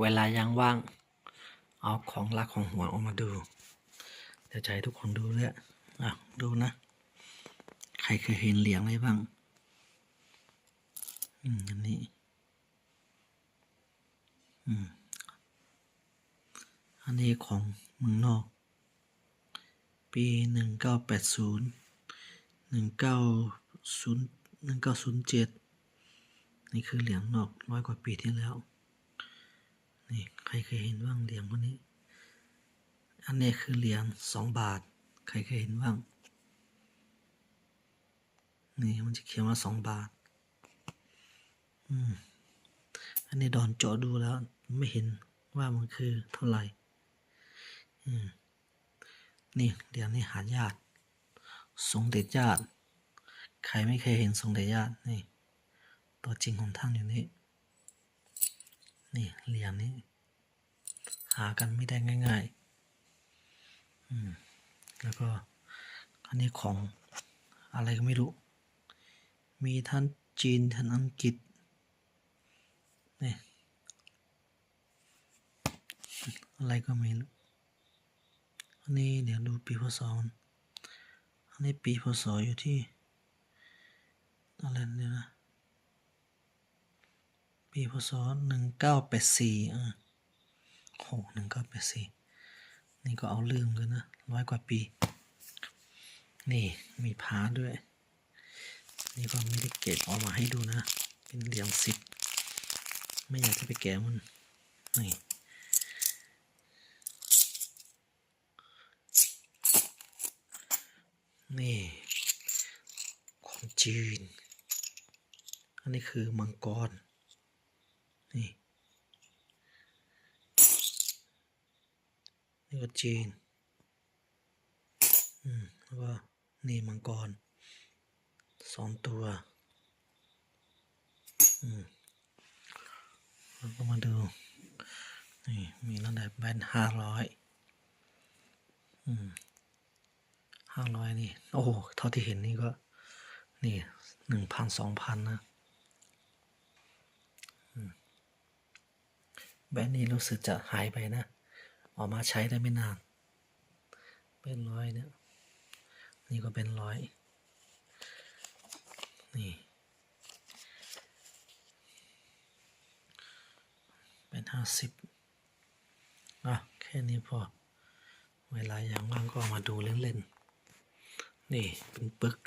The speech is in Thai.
เวลายังว่าง เอาของรักของหัวออกมาดู เดี๋ยวให้ทุกคนดูเลยอะดูนะ ใครเคยเห็นเหรียญอะไรบ้าง อืมอันนี้ อืม อันนี้ของเมืองนอก ปีหนึ่งเก้าแปดศูนย์หนึ่งเก้าศูนย์หนึ่งเก้าศูนย์เจ็ดนี่คือเหรียญนอกร้อยกว่าปีที่แล้ว นี่ใครเคยเห็นบ้างเหรียญพวกนี้ อันนี้คือเหรียญสองบาท ใครเคยเห็นบ้าง นี่มันจะเขียนว่าสองบาท อืม อันนี้ดอนเจาะดูแล้วไม่เห็นว่ามันคือเท่าไหร่ อืม นี่เหรียญนี้หายากสงเด็จญาติ ใครไม่เคยเห็นสงเด็จญาตินี่ ตัวจริงของท่านอยู่นี่ นี่เหรียญนี้ หากันไม่ได้ง่าย ๆ อืม แล้วก็อันนี้ของอะไรก็ไม่รู้ มีท่านจีนท่านอังกฤษนี่อะไรก็ไม่รู้ อันนี้เดี๋ยวดูปีพศอันนี้ปีพศอยู่ที่อะไรเนี่ยนะ ปีพศหนึ่งเก้าแปดสี่อะโหหนึ่งเก้าแปดสี่นี่ก็เอาลืมกันนะร้อยกว่าปี นี่มีพาด้วย นี่ก็ไม่ได้เก็บออกมาให้ดูนะ เป็นเหรียญสิบไม่อยากจะไปแกะมัน นี่นี่ของจีน อันนี้คือมังกร นี่นี่ก็จีนอืมแล้วก็นี่มังกรสองตัวอืมแล้วก็มาดูนี่มีระดับแบนห้าร้อยอืมห้าร้อยนี่ โอ้โหเท่าที่เห็นนี่ก็ นี่หนึ่งพันสองพันนะอืม แบรนด์นี้รู้สึกจะหายไปนะ ออกมาใช้ได้ไม่นาน เป็นร้อยเนี่ย นี่ก็เป็นร้อย นี่ เป็นห้าสิบอะ แค่นี้พอ เวลาอย่างว่างก็เอามาดูเล่น ๆ นี่ เป็นปึก